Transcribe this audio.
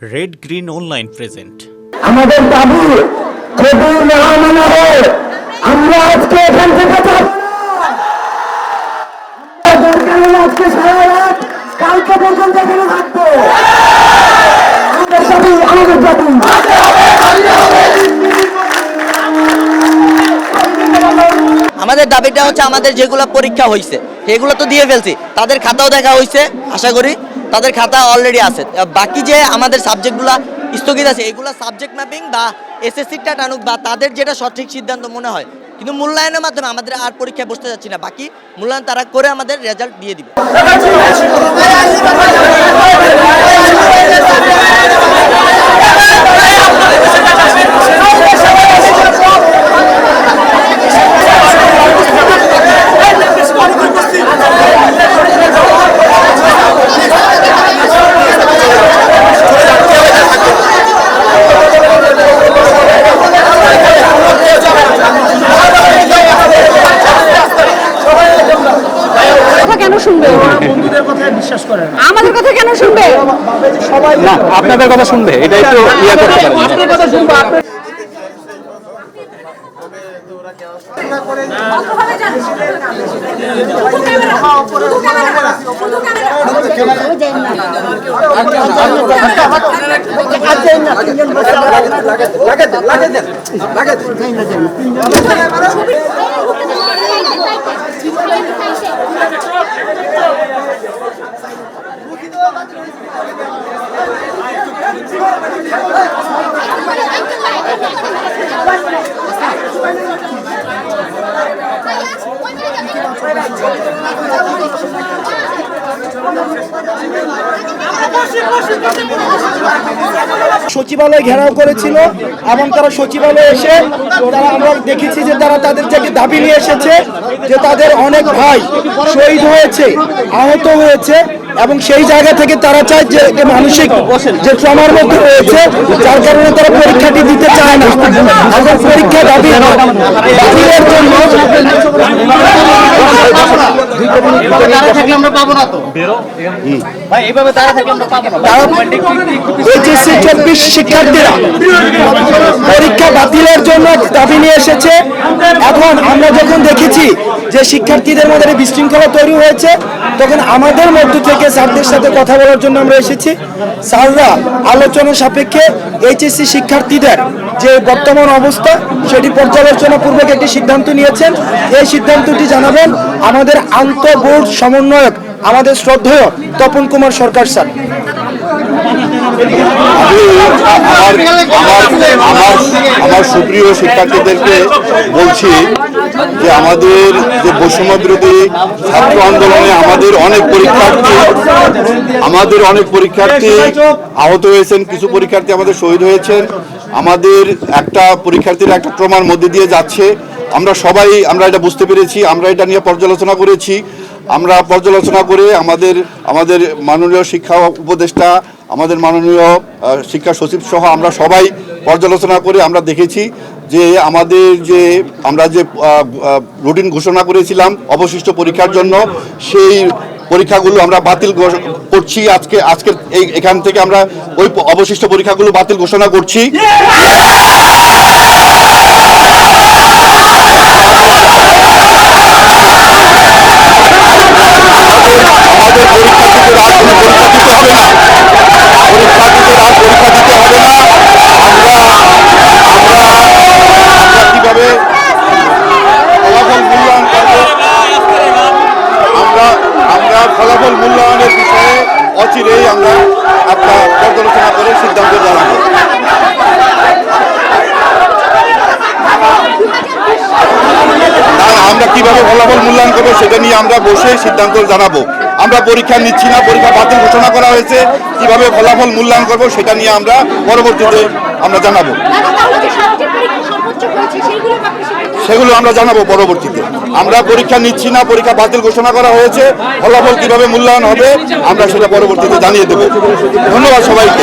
Red green online present আমাদের দাবি যদি না মানা হয়। আমরা আজকে এখান থেকে যাব দরকার হলে আজকে সারা রাত কালকে পর্যন্ত এখানে থাকব। আমাদের দাবি আমাদের দাবি। আমাদের দাবিটা হচ্ছে আমাদের যেগুলো পরীক্ষা হয়েছে সেগুলো তো দিয়ে ফেলছি। তাদের খাতাও দেখা হয়েছে আশা করি। তাদের খাতা অলরেডি আছে। বাকি যে আমাদের সাবজেক্টগুলো স্থগিত আছে, এগুলো সাবজেক্ট ম্যাপিং বা এসএসসিটা টানুক বা তাদের যেটা সঠিক সিদ্ধান্ত মনে হয়, কিন্তু মূল্যায়নের মাধ্যমে আমাদের আর পরীক্ষায় বসতে যাচ্ছি না। বাকি মূল্যায়ন তারা করে আমাদের রেজাল্ট দিয়ে দিবে কথা কেন শুনবে বন্ধুদের কথায় বিশ্বাস করে না আমাদের কথা কেন শুনবে সবাই না আপনাদের কথা শুনবে এটা একটু ইয়ে করতে পারেন। আপনার কথা শুনব। আপনি সচিবালয় ঘেরাও করেছিল, এবং তারা সচিবালয়ে এসে তারা আমরা দেখেছি যে তারা তাদের থেকে দাবি নিয়ে এসেছে, যে তাদের অনেক ভাই শহীদ হয়েছে, আহত হয়েছে এবং সেই জায়গা থেকে তারা চায় যে মানসিক যে ট্রমার মধ্যে রয়েছে যার কারণে তারা পরীক্ষাটি দিতে চায় না। এবং পরীক্ষা দাবি বাতিলের জন্য চব্বিশ শিক্ষার্থীরা পরীক্ষা বাতিলের জন্য দাবি নিয়ে এসেছে। এখন আমরা যখন দেখেছি যে শিক্ষার্থীদের মধ্যে একটা বিশৃঙ্খলা তৈরি হয়েছে, তখন আমাদের মধ্য থেকে স্যারদের সাথে কথা বলার জন্য আমরা এসেছি। স্যাররা আলোচনা সাপেক্ষে এইচএসসি শিক্ষার্থীদের যে বর্তমান অবস্থা, সেটি পর্যালোচনা পূর্বক একটি সিদ্ধান্ত নিয়েছেন। এই সিদ্ধান্তটি জানাবেন আমাদের আন্তঃ বোর্ড সমন্বয়ক, আমাদের শ্রদ্ধেয় তপন কুমার সরকার স্যার। আমার সুপ্রিয় শিক্ষার্থীদেরকে বলছি যে আমাদের যে বৈষম্য বিরোধী ছাত্র আন্দোলনে আমাদের অনেক পরীক্ষার্থী, আমাদের অনেক পরীক্ষার্থী আহত হয়েছেন, কিছু পরীক্ষার্থী আমাদের শহীদ হয়েছেন। আমাদের একটা পরীক্ষার্থীরা একটা ট্রমার মধ্যে দিয়ে যাচ্ছে। আমরা সবাই, আমরা এটা বুঝতে পেরেছি, আমরা এটা নিয়ে পর্যালোচনা করেছি। আমরা পর্যালোচনা করে আমাদের আমাদের মাননীয় শিক্ষা উপদেষ্টা, আমাদের মাননীয় শিক্ষা সচিব সহ আমরা সবাই পর্যালোচনা করে আমরা দেখেছি। যে আমাদের যে আমরা যে রুটিন ঘোষণা করেছিলাম অবশিষ্ট পরীক্ষার জন্য, সেই পরীক্ষাগুলো আমরা বাতিল করছি আজকে আজকে এই, এখান থেকে আমরা ওই অবশিষ্ট পরীক্ষাগুলো বাতিল ঘোষণা করছি আমাদের পরীক্ষার্থীদের আর কোনো পরীক্ষা দিতে হবে না পরীক্ষার্থীদের আর পরীক্ষা দিতে হবে না আমরা আমরা আমরা কীভাবে ফলাফল মূল্যায়ন করব আমরা আমরা ফলাফল মূল্যায়নের বিষয়ে অচিরেই আমরা একটা পর্যালোচনা করে সিদ্ধান্ত জানাব। আমরা কীভাবে ফলাফল মূল্যায়ন করব সেটা নিয়ে আমরা বসে সিদ্ধান্ত জানাব। আমরা পরীক্ষা নিচ্ছি না পরীক্ষা বাতিল ঘোষণা করা হয়েছে। কীভাবে ফলাফল মূল্যায়ন করব সেটা নিয়ে আমরা পরবর্তীতে আমরা জানাব। সেগুলো আমরা জানাব পরবর্তীতে। আমরা পরীক্ষা নিচ্ছি না, পরীক্ষা বাতিল ঘোষণা করা হয়েছে, ফলাফল কীভাবে মূল্যায়ন হবে, আমরা সেটা পরবর্তীতে জানিয়ে দেবো। ধন্যবাদ সবাইকে।